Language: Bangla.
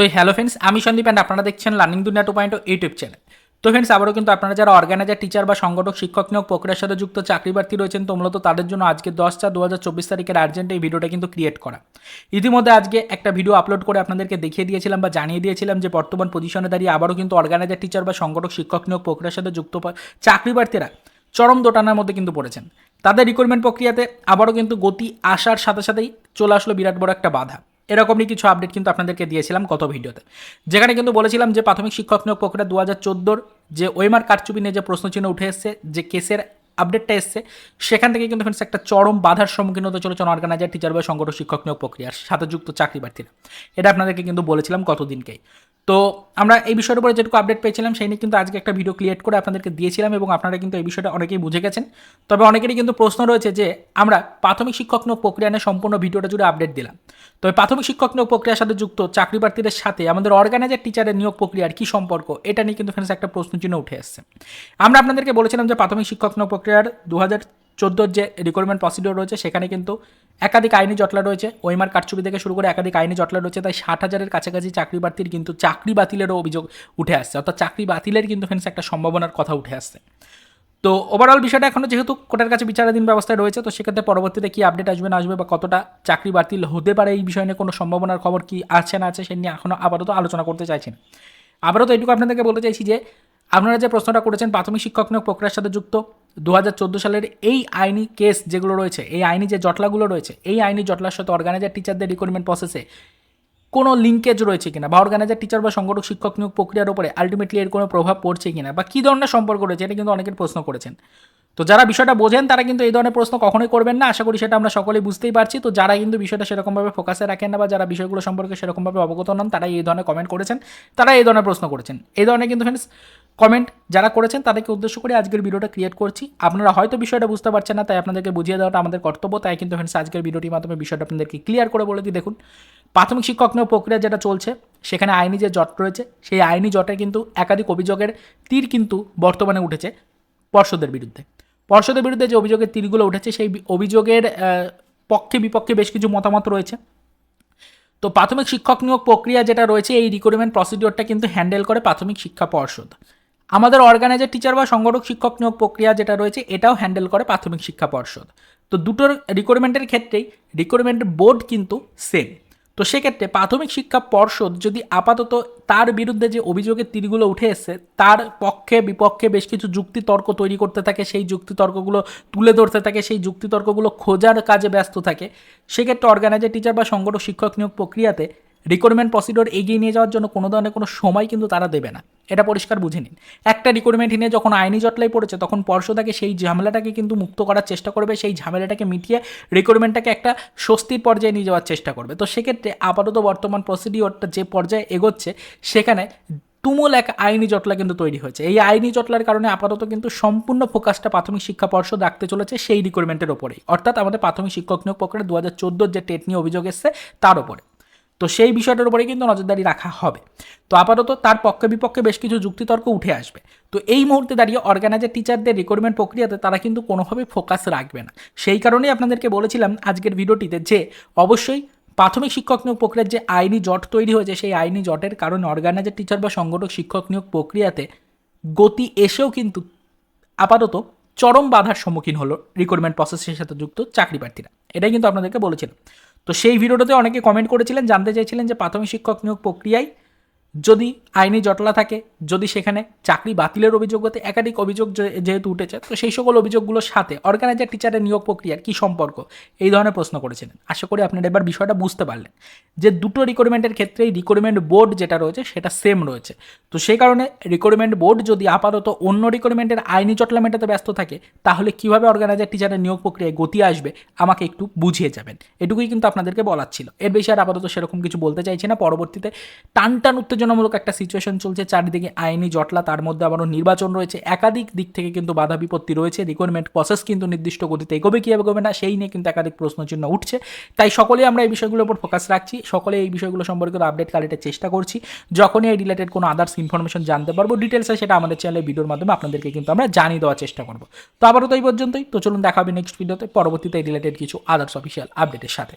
তো হ্যালো ফ্রেন্ডস আমি সন্দীপ অ্যান্ড আপনারা দেখছেন learning Duniya two point YouTube channel তো ফ্রেন্ডস আবারও কিন্তু আপনারা যারা অর্গানাইজার টিচার বা সংগঠক, শিক্ষক নিয়োগ প্রক্রিয়ার সাথে যুক্ত চাকরি প্রার্থী রয়েছেন, তো মূলত তাদের জন্য আজকে দশ চার দু হাজার চব্বিশ তারিখের আর্জেন্ট এই ভিডিওটা কিন্তু ক্রিয়েট করা। ইতিমধ্যে আজকে একটা ভিডিও আপলোড করে আপনাদেরকে দেখিয়ে দিয়েছিলাম বা জানিয়ে দিয়েছিলাম যে বর্তমান পজিশনে দাঁড়িয়ে আবারও কিন্তু অর্গানাইজার টিচার বা সংগঠক, শিক্ষক নিয়োগ প্রক্রিয়ার সাথে যুক্ত চাকরি প্রার্থীরা চরম দোটানার মধ্যে কিন্তু পড়েছেন। তাদের রিক্রুটমেন্ট প্রক্রিয়াতে আবারও কিন্তু গতি আসার সাথে সাথেই চলে আসলো বিরাট বড় একটা বাধা। এরকমই কিছু আপডেট কিন্তু আপনাদেরকে দিয়েছিলাম গত ভিডিওতে। যেখানে কিন্তু বলেছিলাম যে প্রাথমিক শিক্ষক নিয়োগ প্রক্রিয়া দু হাজার যে ওয়েমার কারচুপি নিয়ে যে প্রশ্নচিহ্ন উঠে এসছে, যে কেসের আপডেটটা এসছে। সেখান থেকে কিন্তু ফ্রেন্ডস একটা চরম বাধার সম্মুখীন হতে চলেছে অর্গানাইজার টিচার বা সংগঠন শিক্ষক নিয়োগ প্রক্রিয়ার সাথে যুক্ত চাকরি প্রার্থীরা এটা আপনাদেরকে কিন্তু বলেছিলাম কতদিনকেই তো আমরা এই বিষয়ের উপরে যেটুকু আপডেট পেয়েছিলাম, সেই নিয়ে কিন্তু আজকে একটা ভিডিও ক্রিয়েট করে আপনাদেরকে দিয়েছিলাম এবং আপনারা কিন্তু এই বিষয়টা অনেকেই বুঝে গেছেন। তবে অনেকেরই কিন্তু প্রশ্ন রয়েছে যে, আমরা প্রাথমিক শিক্ষক নিয়োগ প্রক্রিয়া নিয়ে সম্পূর্ণ ভিডিওটা জুড়ে আপডেট দিলাম। তবে প্রাথমিক শিক্ষক নিয়োগ প্রক্রিয়ার সাথে যুক্ত চাকরি প্রার্থীদের সাথে আমাদের অর্গানাইজার টিচারের নিয়োগ প্রক্রিয়ার কী সম্পর্ক, এটা নিয়ে কিন্তু ফ্রেন্ডস একটা প্রশ্ন চিহ্ন উঠে আসছে। আমরা আপনাদেরকে বলেছিলাম যে, প্রাথমিক শিক্ষক নিয়োগ প্রক্রিয়ার দু হাজার চোদ্দোর যে রিক্রুটমেন্ট প্রসিডিওর রয়েছে, সেখানে কিন্তু একাধিক আইনি জটলা রয়েছে। ওইমার কারচুপি থেকে শুরু করে একাধিক আইনি জটলা রয়েছে, তাই ষাট হাজারের কাছাকাছি চাকরি প্রার্থীর কিন্তু চাকরি বাতিলেরও অভিযোগ উঠে আসছে। অর্থাৎ চাকরি বাতিলের কিন্তু ফ্রেন্ডস একটা সম্ভাবনার কথা উঠে আসছে। তো ওভারঅল বিষয়টা এখনও যেহেতু কোর্টের কাছে বিচারাধীন ব্যবস্থায় রয়েছে, তো সেক্ষেত্রে পরবর্তীতে কী আপডেট আসবে, না আসবে বা কতটা চাকরি বাতিল হতে পারে, এই বিষয় নিয়ে কোনো সম্ভাবনার খবর কি আছে, না আছে, সে নিয়ে এখনও আপাতত আলোচনা করতে চাইছেন আবারও তো এইটুকু আপনাদেরকে বলতে চাইছি যে, আপনারা যে প্রশ্নটা করেছেন, প্রাথমিক শিক্ষক নিয়োগ প্রক্রিয়ার সাথে যুক্ত দু হাজার চোদ্দ সালের এই আইনি কেস যেগুলো রয়েছে, এই আইনি যে জটলাগুলো রয়েছে, এই আইনি জটলার সাথে অর্গানাইজার টিচারদের রিক্রুটমেন্ট প্রসেসে কোনো লিঙ্কেজ রয়েছে কিনা বা অর্গানাইজার টিচার বা সংগঠক শিক্ষক নিয়োগ প্রক্রিয়ার উপরে আলটিমেটলি এর কোনো প্রভাব পড়ছে কিনা বা কী ধরনের সম্পর্ক রয়েছে এটা কিন্তু অনেকের প্রশ্ন করেছেন। তো যারা বিষয়টা বোঝেন তারা কিন্তু এই ধরনের প্রশ্ন কখনোই করবেন না, আশা করি সেটা আমরা সকলেই বুঝতেই পারছি। তো যারা কিন্তু বিষয়টা সেরকমভাবে ফোকাসে রাখেন না বা যারা বিষয়গুলো সম্পর্কে সেরকমভাবে অবগত নন তারা এই ধরনের কমেন্ট করেছেন তারা এই ধরনের প্রশ্ন করেছেন। এই ধরনের কিন্তু ফ্রেন্ডস কমেন্ট যারা করেছেন তাদেরকে উদ্দেশ্য করে আজকের ভিডিওটা ক্রিয়েট করছি। আপনারা হয়তো বিষয়টা বুঝতে পারছেন না, তাই আপনাদেরকে বুঝিয়ে দেওয়াটা আমাদের কর্তব্য। তাই কিন্তু ফ্রেন্ডস আজকের ভিডিওটির মাধ্যমে বিষয়টা আপনাদেরকে ক্লিয়ার করে বলে দিই। দেখুন, প্রাথমিক শিক্ষক নিয়োগ প্রক্রিয়া যেটা চলছে, সেখানে আইনি যে জট রয়েছে, সেই আইনি জটে কিন্তু একাধিক অভিযোগের তীর কিন্তু বর্তমানে উঠেছে পর্ষদের বিরুদ্ধে। পর্ষদের বিরুদ্ধে যে অভিযোগের তীরগুলো উঠেছে, সেই অভিযোগের পক্ষে বিপক্ষে বেশ কিছু মতামত রয়েছে। তো প্রাথমিক শিক্ষক নিয়োগ প্রক্রিয়া যেটা রয়েছে, এই রিক্রুটমেন্ট প্রসিডিওরটা কিন্তু হ্যান্ডেল করে প্রাথমিক শিক্ষা পর্ষদ। আমাদের অর্গানাইজার টিচার বা সংগঠক, শিক্ষক নিয়োগ প্রক্রিয়া যেটা রয়েছে, এটাও হ্যান্ডেল করে প্রাথমিক শিক্ষা পর্ষদ। তো দুটোর রিক্রুটমেন্টের ক্ষেত্রেই রিক্রুটমেন্ট বোর্ড কিন্তু সেম তো সেক্ষেত্রে প্রাথমিক শিক্ষা পর্ষদ যদি আপাতত তার বিরুদ্ধে যে অভিযোগের তীরগুলো উঠে এসছে, তার পক্ষে, বিপক্ষে বেশ কিছু যুক্তি তর্ক তৈরি করতে থাকে, সেই যুক্তি তর্কগুলো তুলে ধরতে থাকে, সেই যুক্তি তর্কগুলো খোঁজার কাজে ব্যস্ত থাকে, সেক্ষেত্রে অর্গানাইজার টিচার বা সংগঠক, শিক্ষক নিয়োগ প্রক্রিয়াতে রিক্রুটমেন্ট প্রসিডিওর এগিয়ে নিয়ে যাওয়ার জন্য কোনো ধরনের কোনো সময় কিন্তু তারা দেবে না। এটা পরিষ্কার বুঝে নিন। একটা রিক্রুটমেন্ট নিয়ে যখন আইনি জটলাই পড়েছে, তখন পর্ষদাকে সেই ঝামেলাটাকে কিন্তু মুক্ত করার চেষ্টা করবে, সেই ঝামেলাটাকে মিটিয়ে রিক্রুটমেন্টটাকে একটা স্বস্তির পর্যায়ে নিয়ে যাওয়ার চেষ্টা করবে। তো সেক্ষেত্রে আপাতত বর্তমান প্রসিডিওরটা যে পর্যায়ে এগোচ্ছে, সেখানে তুমুল এক আইনি জটলা কিন্তু তৈরি হয়েছে। এই আইনি জটলার কারণে আপাতত কিন্তু সম্পূর্ণ ফোকাসটা প্রাথমিক শিক্ষা পর্ষদ রাখতে চলেছে সেই রিক্রুটমেন্টের ওপরেই। অর্থাৎ আমাদের প্রাথমিক শিক্ষক নিয়োগ প্রক্রিয়া দু হাজার যে টেট নিয়ে অভিযোগ এসছে, তার ওপরে। তো সেই বিষয়টার উপরে কিন্তু নজরদারি রাখা হবে। তো আপাতত তার পক্ষে বিপক্ষে বেশ কিছু যুক্তিতর্ক উঠে আসবে। তো এই মুহূর্তে দাঁড়িয়ে অর্গানাইজার টিচারদের রিক্রুটমেন্ট প্রক্রিয়াতে তারা কিন্তু কোনোভাবে ফোকাস রাখবে না। সেই কারণেই আপনাদেরকে বলেছিলাম আজকের ভিডিওটিতে যে অবশ্যই প্রাথমিক শিক্ষক নিয়োগ প্রক্রিয়ার যে আইনি জট তৈরি হয়েছে, সেই আইনি জটের কারণে অর্গানাইজার টিচার বা সংগঠক শিক্ষক নিয়োগ প্রক্রিয়াতে গতি এসেও কিন্তু আপাতত চরম বাধার সম্মুখীন হলো রিক্রুটমেন্ট প্রসেসের সাথে যুক্ত চাকরি প্রার্থীরা এটাই কিন্তু আপনাদেরকে বলেছিলাম। তো সেই ভিডিওটাতে অনেকে কমেন্ট করেছিলেন জানতে চাইছিলেন যে প্রাথমিক শিক্ষক নিয়োগ প্রক্রিয়ায় যদি আইনি জটলা থাকে, যদি সেখানে চাকরি বাতিলের অভিযোগ হতে একাধিক অভিযোগ যেহেতু উঠেছে, তো সেই সকল অভিযোগগুলোর সাথে অর্গানাইজার টিচারের নিয়োগ প্রক্রিয়ার কী সম্পর্ক? এই ধরনের প্রশ্ন করেছিলেন। আশা করি আপনারা এবার বিষয়টা বুঝতে পারলেন যে দুটো রিক্রুটমেন্টের ক্ষেত্রেই রিক্রুটমেন্ট বোর্ড যেটা রয়েছে, সেটা সেম রয়েছে। তো সেই কারণে রিক্রুটমেন্ট বোর্ড যদি আপাতত অন্য রিক্রুটমেন্টের আইনি জটলা মেটাতে ব্যস্ত থাকে, তাহলে কীভাবে অর্গানাইজার টিচারের নিয়োগ প্রক্রিয়ায় গতি আসবে, আমাকে একটু বুঝিয়ে যাবেন। এটুকুই কিন্তু আপনাদেরকে বলার ছিল। এর বেশি আর আপাতত সেরকম কিছু বলতে চাইছি না। পরবর্তীতে টান টান উত্তেজনামূলক একটা সিচুয়েশন চলছে। চারিদিকে আইনি জটলা, তার মধ্যে আবারও নির্বাচন রয়েছে। একাধিক দিক থেকে কিন্তু বাধা বিপত্তি রয়েছে। রিক্রুটমেন্ট প্রসেস কিন্তু নির্দিষ্ট গতিতে এগোবে কি এগোবে না, সেই নিয়ে কিন্তু একাধিক প্রশ্নচিহ্ন উঠছে। তাই সকলেই আমরা এই বিষয়গুলোর উপর ফোকাস রাখছি। সকলে এই বিষয়গুলো সম্পর্কিত আপডেট কালেক্টের চেষ্টা করছি। যখনই এই রিলেটেড কোনো আদার্স ইনফরমেশন জানতে পারব ডিটেলসে সেটা আমাদের চ্যানেলের ভিডিওর মাধ্যমে আপনাদেরকে কিন্তু আমরা জানিয়ে দেওয়ার চেষ্টা করব। তো আবারও তো এই পর্যন্তই। তো চলুন দেখা হবে নেক্সট ভিডিওতে পরবর্তীতে রিলেটেড কিছু আদার্স অফিসিয়াল আপডেটের সাথে।